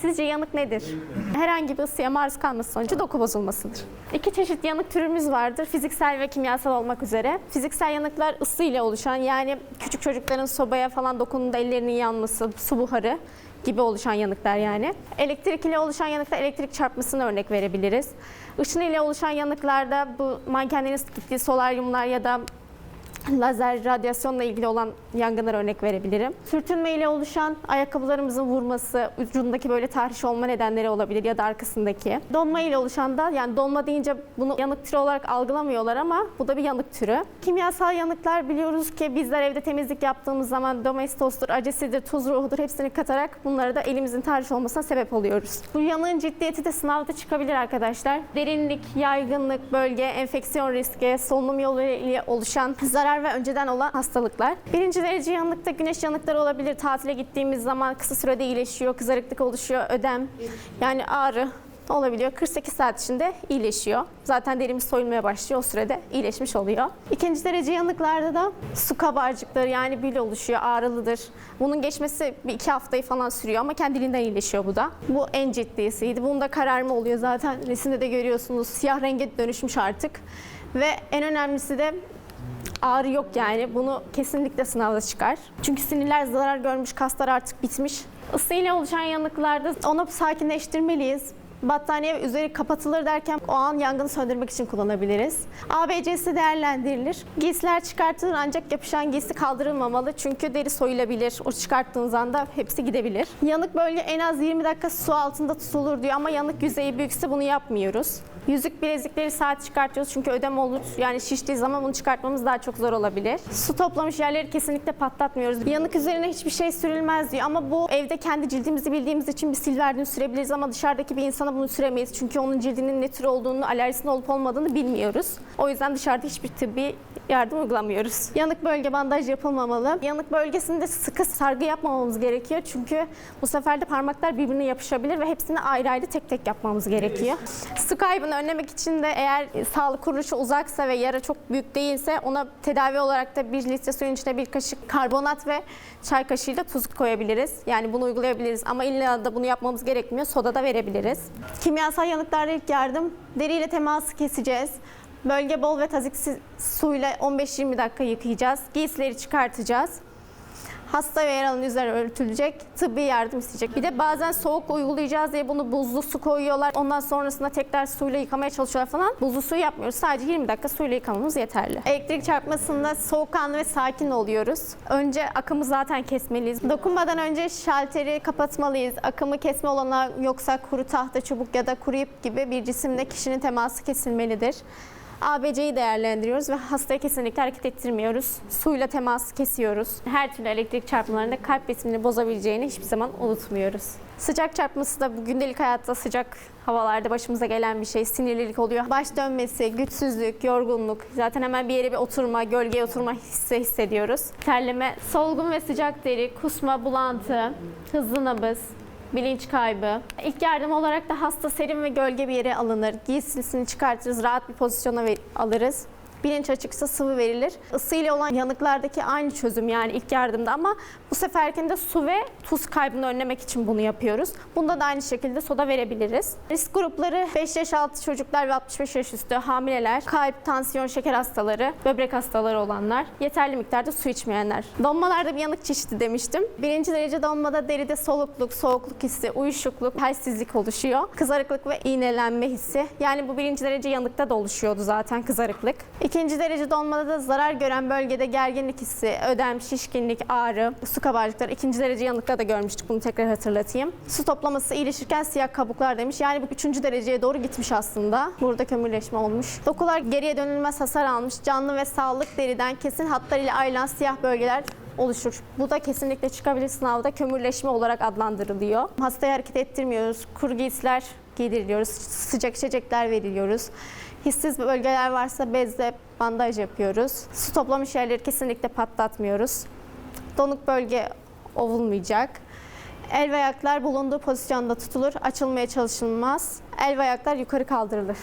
Sizce yanık nedir? Herhangi bir ısıya maruz kalması sonucu doku bozulmasıdır. İki çeşit yanık türümüz vardır. Fiziksel ve kimyasal olmak üzere. Fiziksel yanıklar ısı ile oluşan yani küçük çocukların sobaya falan dokunduğunda ellerinin yanması, su buharı gibi oluşan yanıklar yani. Elektrik ile oluşan yanıkta elektrik çarpmasını örnek verebiliriz. Işın ile oluşan yanıklarda bu mankenlerin gittiği solaryumlar ya da lazer, radyasyonla ilgili olan yangınlara örnek verebilirim. Sürtünme ile oluşan ayakkabılarımızın vurması, ucundaki böyle tahriş olma nedenleri olabilir ya da arkasındaki. Donma ile oluşan da yani donma deyince bunu yanık türü olarak algılamıyorlar ama bu da bir yanık türü. Kimyasal yanıklar biliyoruz ki bizler evde temizlik yaptığımız zaman domestostur, acesidir, tuz ruhudur hepsini katarak bunlara da elimizin tahriş olmasına sebep oluyoruz. Bu yanığın ciddiyeti de sınavda çıkabilir arkadaşlar. Derinlik, yaygınlık, bölge, enfeksiyon riski, solunum yolu ile oluşan zarar ve önceden olan hastalıklar. Birinci derece yanıkta güneş yanıkları olabilir. Tatile gittiğimiz zaman kısa sürede iyileşiyor, kızarıklık oluşuyor, ödem, yani ağrı olabiliyor. 48 saat içinde iyileşiyor. Zaten derimiz soyulmaya başlıyor. O sürede iyileşmiş oluyor. İkinci derece yanıklarda da su kabarcıkları yani bül oluşuyor. Ağrılıdır. Bunun geçmesi bir iki haftayı falan sürüyor ama kendiliğinden iyileşiyor bu da. Bu en ciddisiydi. Bunda kararma oluyor zaten. Resimde de görüyorsunuz. Siyah renge dönüşmüş artık. Ve en önemlisi de ağrı yok yani. Bunu kesinlikle sınavda çıkar. Çünkü sinirler zarar görmüş, kaslar artık bitmiş. Isıyla oluşan yanıklarda onu sakinleştirmeliyiz. Battaniye üzeri kapatılır derken o an yangını söndürmek için kullanabiliriz. ABC'si değerlendirilir. Giysiler çıkartılır ancak yapışan giysi kaldırılmamalı çünkü deri soyulabilir. O çıkarttığınız anda hepsi gidebilir. Yanık bölge en az 20 dakika su altında tutulur diyor ama yanık yüzeyi büyükse bunu yapmıyoruz. Yüzük bilezikleri saat çıkartıyoruz çünkü ödem olur. Yani şiştiği zaman bunu çıkartmamız daha çok zor olabilir. Su toplamış yerleri kesinlikle patlatmıyoruz. Yanık üzerine hiçbir şey sürülmez diyor ama bu evde kendi cildimizi bildiğimiz için bir silverdin sürebiliriz ama dışarıdaki bir insana bunu süremeyiz. Çünkü onun cildinin ne tür olduğunu, alerjisinin olup olmadığını bilmiyoruz. O yüzden dışarıda hiçbir tıbbi yardım uygulamıyoruz. Yanık bölge bandaj yapılmamalı. Yanık bölgesinde sıkı sargı yapmamamız gerekiyor. Çünkü bu sefer de parmaklar birbirine yapışabilir ve hepsini ayrı ayrı tek tek yapmamız gerekiyor. Su kaybını önlemek için de eğer sağlık kuruluşu uzaksa ve yara çok büyük değilse ona tedavi olarak da bir litre suyun içine bir kaşık karbonat ve çay kaşığıyla tuz koyabiliriz. Yani bunu uygulayabiliriz ama illa da bunu yapmamız gerekmiyor. Soda da verebiliriz. Kimyasal yanıklarda ilk yardım. Deriyle teması keseceğiz. Bölge bol ve taziksiz suyla 15-20 dakika yıkayacağız. Giysileri çıkartacağız. Hasta ve yaralı üzeri örtülecek, tıbbi yardım isteyecek. Bir de bazen soğuk uygulayacağız diye bunu buzlu su koyuyorlar. Ondan sonrasında tekrar suyla yıkamaya çalışıyorlar falan. Buzlu su yapmıyoruz. Sadece 20 dakika suyla yıkamamız yeterli. Elektrik çarpmasında soğukkanlı ve sakin oluyoruz. Önce akımı zaten kesmeliyiz. Dokunmadan önce şalteri kapatmalıyız. Akımı kesme olanağı yoksa kuru tahta, çubuk ya da kuru ip gibi bir cisimle kişinin teması kesilmelidir. ABC'yi değerlendiriyoruz ve hastaya kesinlikle hareket ettirmiyoruz. Suyla temas kesiyoruz. Her türlü elektrik çarpmalarında kalp ritmini bozabileceğini hiçbir zaman unutmuyoruz. Sıcak çarpması da bu gündelik hayatta sıcak havalarda başımıza gelen bir şey. Sinirlilik oluyor. Baş dönmesi, güçsüzlük, yorgunluk. Zaten hemen bir yere bir oturma, gölgeye oturma hissi hissediyoruz. Terleme, solgun ve sıcak deri, kusma, bulantı, hızlı nabız, bilinç kaybı. İlk yardım olarak da hasta serin ve gölge bir yere alınır. Giysisini çıkartırız, rahat bir pozisyona alırız. Bilinç açıksa sıvı verilir. Isıyla olan yanıklardaki aynı çözüm yani ilk yardımda ama bu seferkinde su ve tuz kaybını önlemek için bunu yapıyoruz. Bunda da aynı şekilde soda verebiliriz. Risk grupları 5 yaş altı çocuklar ve 65 yaş üstü hamileler, kalp, tansiyon, şeker hastaları, böbrek hastaları olanlar, yeterli miktarda su içmeyenler. Donmalarda bir yanık çeşidi demiştim. Birinci derece donmada deride solukluk, soğukluk hissi, uyuşukluk, halsizlik oluşuyor. Kızarıklık ve iğnelenme hissi. Yani bu birinci derece yanıkta da oluşuyordu zaten kızarıklık. İkinci derece donmada da zarar gören bölgede gerginlik hissi, ödem, şişkinlik, ağrı, su kabarcıkları. İkinci derece yanıkta da görmüştük bunu tekrar hatırlatayım. Su toplaması iyileşirken siyah kabuklar demiş. Yani bu üçüncü dereceye doğru gitmiş aslında. Burada kömürleşme olmuş. Dokular geriye dönülmez hasar almış. Canlı ve sağlık deriden kesin hatlar ile ayrılan siyah bölgeler oluşur. Bu da kesinlikle çıkabilir sınavda kömürleşme olarak adlandırılıyor. Hastayı hareket ettirmiyoruz. Kuru giysiler giydiriliyoruz. Sıcak içecekler veriliyoruz. Hissiz bölgeler varsa bezle bandaj yapıyoruz. Su toplamış yerleri kesinlikle patlatmıyoruz. Donuk bölge ovulmayacak. El ve ayaklar bulunduğu pozisyonda tutulur, açılmaya çalışılmaz. El ve ayaklar yukarı kaldırılır.